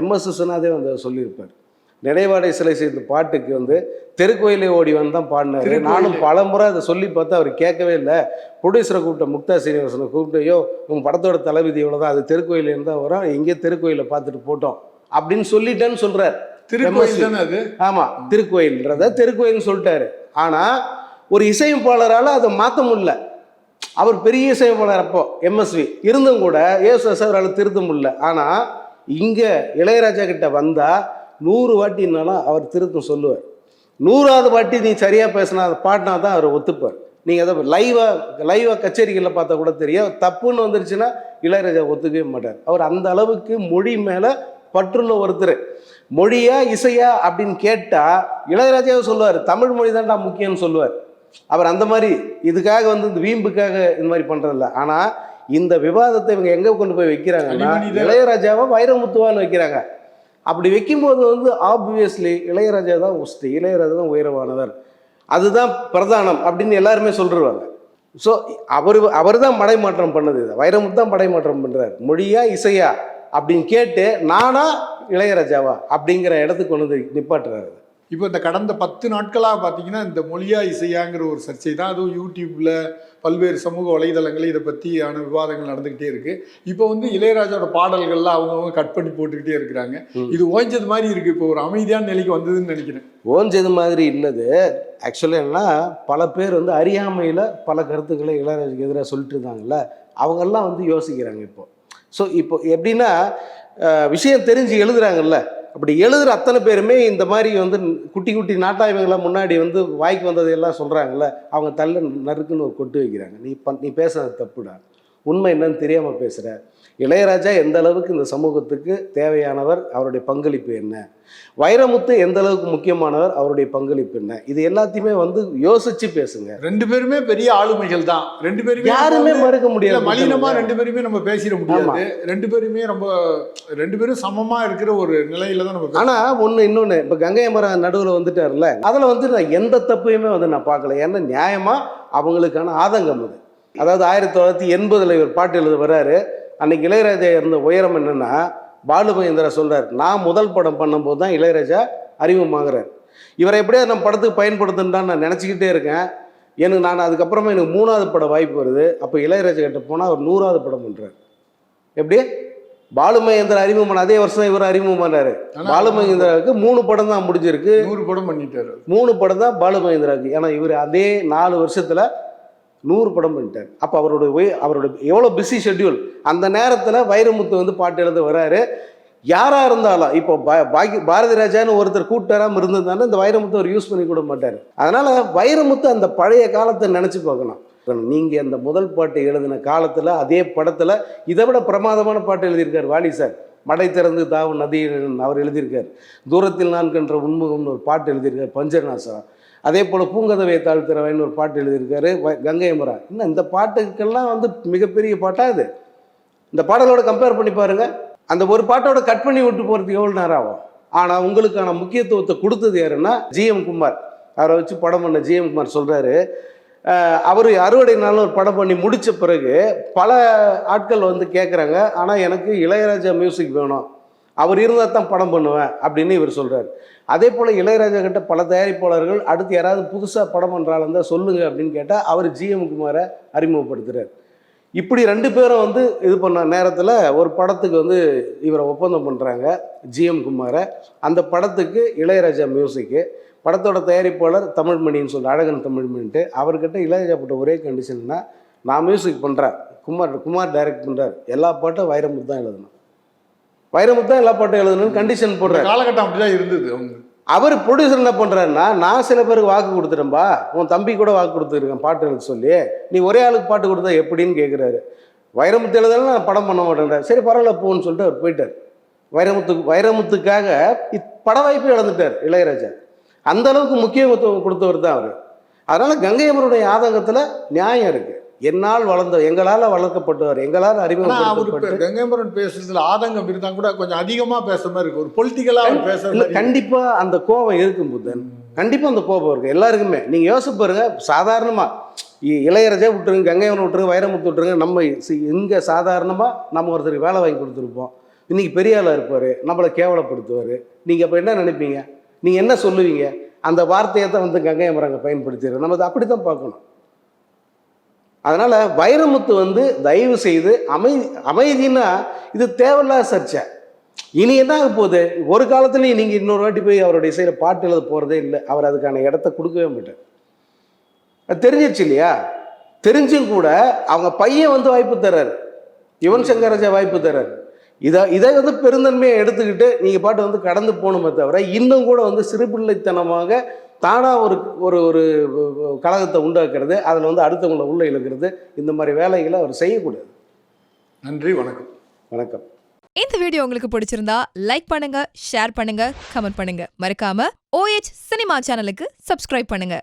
[SPEAKER 1] எம்எஸ் சுனாதே வந்து சொல்லியிருப்பார். நினைவாடை சிலை செய்த பாட்டுக்கு வந்து தெருக்கோயிலே ஓடி வந்து தான் பாடினார். நானும் பல முறை அதை சொல்லி பார்த்தா அவர் கேட்கவே இல்லை. ப்ரொடியூசரை கூப்பிட்ட முக்தா சீனிவாசனை கூப்பிட்டு ஐயோ உங்கள் படத்தோட தளபதி இவ்வளோ தான் அது தெருக்கோயிலேருந்து தான் வரும் எங்கேயோ தெருக்கோயிலை பார்த்துட்டு போட்டோம். அப்படின்னு சொல்லிட்டேன்னு சொல்கிறார்
[SPEAKER 3] திருக்கோயில்
[SPEAKER 1] ஆமாம் திருக்கோயில்ன்றத திருக்கோயில்னு சொல்லிட்டாரு. ஆனால் ஒரு இசையமைப்பாளரால் அதை மாற்ற முடியல. அவர் பெரிய இசையமைப்பாளர் அப்போ எம்எஸ்வி இருந்தும் கூட ஏசுதாஸ் அவரால் திருத்த முடியல. ஆனால் இங்கே இளையராஜா கிட்ட வந்தால் நூறு வாட்டினாலும் அவர் திருத்தம் சொல்லுவார். நூறாவது வாட்டி நீ சரியாக பேசினா அதை பாடினா தான் அவர் ஒத்துப்பார். நீங்கள் அதை லைவாக லைவாக கச்சேரிகளில் பார்த்தா கூட தெரியும். தப்புன்னு வந்துருச்சுன்னா இளையராஜா ஒத்துக்கவே மாட்டார். அவர் அந்த அளவுக்கு மொழி மேலே பற்றுள்ள ஒருத்தர். மொழியா இசையா அப்படின்னு கேட்டால் இளையராஜாவே சொல்லுவார். தமிழ் மொழி தான்டா முக்கியம்னு சொல்லுவார். அவர் அந்த மாதிரி இதுக்காக வந்து இந்த வீம்புக்காக இந்த மாதிரி பண்ணுறதில்ல ஆனால் இந்த விவாதத்தை இவங்க எங்கே கொண்டு போய் வைக்கிறாங்கன்னா இளையராஜாவை வைரமுத்துவான்னு வைக்கிறாங்க. அப்படி வைக்கும்போது வந்து ஆப்வியஸ்லி இளையராஜா தான் உஸ்தி இளையராஜா தான் உயரமானவர். அதுதான் பிரதானம் அப்படின்னு எல்லாருமே சொல்லிடுவாங்க ஸோ அவர் அவர் தான் படைமாற்றம் பண்ணது இதை. வைரமுத்து தான் படைமாற்றம் பண்ணுறார் மொழியா இசையா அப்படின்னு கேட்டு நானா இளையராஜாவா அப்படிங்கிற இடத்துக்கு கொண்டு வந்து நிப்பாட்டுறாரு.
[SPEAKER 3] இப்போ இந்த கடந்த பத்து நாட்களாக பார்த்தீங்கன்னா இந்த மொழியா இசையாங்கிற ஒரு சர்ச்சை தான். அதுவும் யூடியூப்பில் பல்வேறு சமூக வலைதளங்கள் இதை பற்றியான விவாதங்கள் நடந்துக்கிட்டே இருக்கு. இப்போ வந்து இளையராஜாவோட பாடல்கள்லாம் அவங்கவுங்க கட் பண்ணி போட்டுக்கிட்டே இருக்கிறாங்க. இது ஓய்ஞ்சது மாதிரி இருக்கு. இப்போ ஒரு அமைதியான நிலைக்கு வந்ததுன்னு நினைக்கிறேன்.
[SPEAKER 1] ஓஞ்சது மாதிரி இல்லது. ஆக்சுவலி என்னன்னா பல பேர் வந்து அறியாமையில் பல கருத்துக்களை இளையராஜுக்கு எதிராக சொல்லிட்டு இருந்தாங்கல்ல அவங்கெல்லாம் வந்து யோசிக்கிறாங்க இப்போ. ஸோ இப்போ எப்படின்னா விஷயம் தெரிஞ்சு எழுதுறாங்கல்ல அப்படி எழுதுகிற அத்தனை பேருமே இந்த மாதிரி வந்து குட்டி குட்டி நாட்டாய்வுகளை முன்னாடி வந்து வாய்க்கு வந்ததையெல்லாம் சொல்கிறாங்கல்ல அவங்க தள்ள நறுக்குன்னு ஒரு கொட்டு வைக்கிறாங்க. நீ பண் நீ பேசுறது தப்புடா. உண்மை என்னன்னு தெரியாமல் பேசுகிற இளையராஜா எந்த அளவுக்கு இந்த சமூகத்துக்கு தேவையானவர் அவருடைய பங்களிப்பு என்ன? வைரமுத்து எந்த அளவுக்கு முக்கியமானவர் அவருடைய பங்களிப்பு என்ன? இது எல்லாத்தையுமே வந்து யோசிச்சு பேசுங்க.
[SPEAKER 3] ரெண்டு பேருமே பெரிய ஆளுமைகள் தான். ரெண்டு பேருமே
[SPEAKER 1] யாருமே மறுக்க முடியாது
[SPEAKER 3] மலினமா ரெண்டு பேருமே நம்ம பேசிட முடியாது. ரெண்டு பேருமே ரொம்ப ரெண்டு பேரும் சமமா இருக்கிற ஒரு நிலையில தான் நம்ம
[SPEAKER 1] ஆனா ஒண்ணு இன்னொன்னு இப்ப கங்கை மரம் நடுவுல வந்துட்டார்ல அதுல வந்து நான் எந்த தப்பையுமே வந்து நான் பார்க்கல. ஏன்னா நியாயமா அவங்களுக்கான ஆதங்கம் அது. அதாவது ஆயிரத்தி தொள்ளாயிரத்தி எண்பதுல இவர் பாட்டு எழுத வர்றாரு. அன்னைக்கு இளையராஜா இருந்த உயரம் என்னன்னா பாலு மகேந்திரா சொல்றாரு நான் முதல் படம் பண்ணும்போது தான் இளையராஜா அறிமுகமாகிறார். இவரை எப்படியா நம்ம படத்துக்கு பயன்படுத்தணும்னு நான் நினச்சிக்கிட்டே இருக்கேன். எனக்கு நான் அதுக்கப்புறமா எனக்கு மூணாவது படம் வாய்ப்பு வருது. அப்போ இளையராஜா கிட்ட போனால் அவர் நூறாவது படம் பண்ணுறாரு எப்படி? பாலு மகேந்திரா அறிமுகம் பண்ண அதே வருஷம் இவர் அறிமுகம் பண்ணாரு
[SPEAKER 3] ஆனா-
[SPEAKER 1] பாலு மகேந்திராவுக்கு மூணு படம் தான் முடிஞ்சிருக்கு.
[SPEAKER 3] நூறு படம் பண்ணிட்டாரு.
[SPEAKER 1] மூணு படம் தான் பாலு மகேந்திராவுக்கு ஏன்னா இவர் அதே நாலு வருஷத்துல நூறு படம் பண்ணிட்டார். அப்போ அவரோட ஒய்- அவரோட எவ்வளோ பிஸி ஷெட்யூல் அந்த நேரத்தில் வைரமுத்து வந்து பாட்டு எழுத வராரு. யாராக இருந்தாலும் இப்போ பா- பாக்கி பாரதி ராஜான்னு ஒருத்தர் கூட்டாராம இருந்திருந்தாலும் இந்த வைரமுத்து அவர் யூஸ் பண்ணி கூட மாட்டார். அதனால் வைரமுத்து அந்த பழைய காலத்தை நினச்சி பார்க்கணும். நீங்கள் அந்த முதல் பாட்டு எழுதின காலத்தில் அதே படத்தில் இதை விட பிரமாதமான பாட்டு எழுதியிருக்கார் வாலி சார். மடை திறந்து தாவு நதியில் அவர் எழுதியிருக்கார். தூரத்தில் நான் கன்ற உண்முகம்னு ஒரு பாட்டு எழுதியிருக்கார் பஞ்சநாசா. அதே போல் பூங்கதவை தாழ்த்திறவைன்னு ஒரு பாட்டு எழுதியிருக்காரு வ- கங்கை அமரா. இன்னும் இந்த பாட்டுக்கெல்லாம் வந்து மிகப்பெரிய பாட்டாக இது? இந்த பாடலோட கம்பேர் பண்ணி பாருங்க. அந்த ஒரு பாட்டோட கட் பண்ணி விட்டு போகிறதுக்கு எவ்வளோ நேரம் ஆகும்? ஆனால் உங்களுக்கான முக்கியத்துவத்தை கொடுத்தது யாருன்னா ஜிஎம் குமார். அவரை வச்சு படம் பண்ண ஜிஎம் குமார் சொல்கிறாரு அவர் அறுவடை நாள் ஒரு படம் பண்ணி முடித்த பிறகு பல ஆட்கள் வந்து கேட்குறாங்க ஆனால் எனக்கு இளையராஜா மியூசிக் வேணும். அவர் இருந்தால் தான் படம் பண்ணுவேன் அப்படின்னு இவர் சொல்கிறார் அதே போல் இளையராஜா கிட்ட பல தயாரிப்பாளர்கள் அடுத்து யாராவது புதுசாக படம் பண்ணுறாள் தான் சொல்லுங்க அப்படின்னு கேட்டால் அவர் ஜிஎம் குமாரை அறிமுகப்படுத்துகிறார் இப்படி ரெண்டு பேரும் வந்து இது பண்ண நேரத்தில் ஒரு படத்துக்கு வந்து இவரை ஒப்பந்தம் பண்ணுறாங்க ஜிஎம் குமாரை. அந்த படத்துக்கு இளையராஜா மியூசிக்கு படத்தோட தயாரிப்பாளர் தமிழ்மணின்னு சொல்லி அழகன் தமிழ்மணின்ட்டு அவர்கிட்ட இளையராஜா போட்ட ஒரே கண்டிஷன்னா நான் மியூசிக் பண்ணுறேன் குமார் குமார் டைரக்ட் பண்ணுறார் எல்லா பாட்டும் வைரமுத்து தான் எழுதணும். வைரமுத்து தான் எல்லா பாட்டும் எழுதணும்னு கண்டிஷன் போடுறாரு.
[SPEAKER 3] காலகட்டம் அப்படிதான் இருந்தது அவங்க.
[SPEAKER 1] அவர் ப்ரொடியூசர் என்ன பண்ணுறாருன்னா நான் சில பேருக்கு வாக்கு கொடுத்துட்டேன்பா உன் தம்பி கூட வாக்கு கொடுத்துருக்கேன் பாட்டு எழுத சொல்லி நீ ஒரே ஆளுக்கு பாட்டு கொடுத்தா எப்படின்னு கேட்குறாரு வைரமுத்து எழுதலாம் நான் படம் பண்ண மாட்டேன்றார் சரி பரவாயில்ல போன்னு சொல்லிட்டு அவர் போயிட்டார். வைரமுத்து வைரமுத்துக்காக பட வாய்ப்பு இழந்துட்டார் இளையராஜா. அந்த அளவுக்கு முக்கியத்துவம் கொடுத்தவர் தான் அவர். அதனால கங்கை அமருடைய ஆதங்கத்தில் நியாயம் இருக்கு. என்னால் வளர்ந்த எங்களால் வளர்க்கப்பட்டவர் எங்களால் அறிமுகப்படுத்தப்பட்டு
[SPEAKER 3] கங்கைமரன் பேசுறதுல ஆதங்கம் இருந்தா கூட கொஞ்சம் அதிகமா பேசுற மாதிரி இருக்கு. ஒரு பொலிட்டிக்கலா அவர் பேசுற
[SPEAKER 1] இல்ல
[SPEAKER 3] மாதிரி
[SPEAKER 1] கண்டிப்பா அந்த கோபம் இருக்கும் புத்தன். கண்டிப்பா அந்த கோபம் இருக்கு எல்லாருக்குமே. நீங்க யோசிச்சு பாருங்க சாதாரணமா இ- இளையராஜா விட்டுருங்க கங்கைவனை விட்டுருங்க வைரமுத்து விட்டுருங்க நம்ம இங்க சாதாரணமா நம்ம ஒருத்தருக்கு வேலை வாங்கி கொடுத்துருப்போம். இன்னைக்கு பெரிய ஆளா இருப்பாரு நம்மளை கேவலப்படுத்துவாரு. நீங்க அப்ப என்ன நினைப்பீங்க? நீங்க என்ன சொல்லுவீங்க? அந்த வார்த்தையை தான் வந்து கங்கை அமரங்க பயன்படுத்திடுறோம் நம்ம அதை அப்படித்தான் பார்க்கணும். அதனால் வைரமுத்து வந்து தயவு செய்து அமைதி அமைதினா இது தேவையில்லாத சர்ச்சை. இனி என்ன ஆக போகுது? ஒரு காலத்துலேயும் நீங்கள் இன்னொரு வாட்டி போய் அவருடைய இசையில பாட்டு எழுத போகிறதே இல்லை. அவர் அதுக்கான இடத்த கொடுக்கவே மாட்டார். அது தெரிஞ்சிருச்சு இல்லையா? தெரிஞ்சும் கூட அவங்க பையன் வந்து வாய்ப்பு தர்றாரு. யுவன் சங்கர் ராஜா வாய்ப்பு தர்றாரு. இதை இதை வந்து பெருந்தன்மையை எடுத்துக்கிட்டு நீங்கள் பாட்டு வந்து கடந்து போகணுமே தவிர இன்னும் கூட வந்து சிறுபிள்ளைத்தனமாக தானாக ஒரு ஒரு ஒரு கழகத்தை உண்டாக்குறது அதில் வந்து அடுத்தவங்களை உள்ள இழுக்கிறது இந்த மாதிரி வேலைகளை அவர் செய்யக்கூடாது.
[SPEAKER 3] நன்றி வணக்கம்.
[SPEAKER 1] வணக்கம்.
[SPEAKER 2] இந்த வீடியோ உங்களுக்கு பிடிச்சிருந்தா லைக் பண்ணுங்க ஷேர் பண்ணுங்க கமெண்ட் பண்ணுங்க. மறக்காம ஓஎச் சினிமா சேனலுக்கு சப்ஸ்கிரைப் பண்ணுங்க.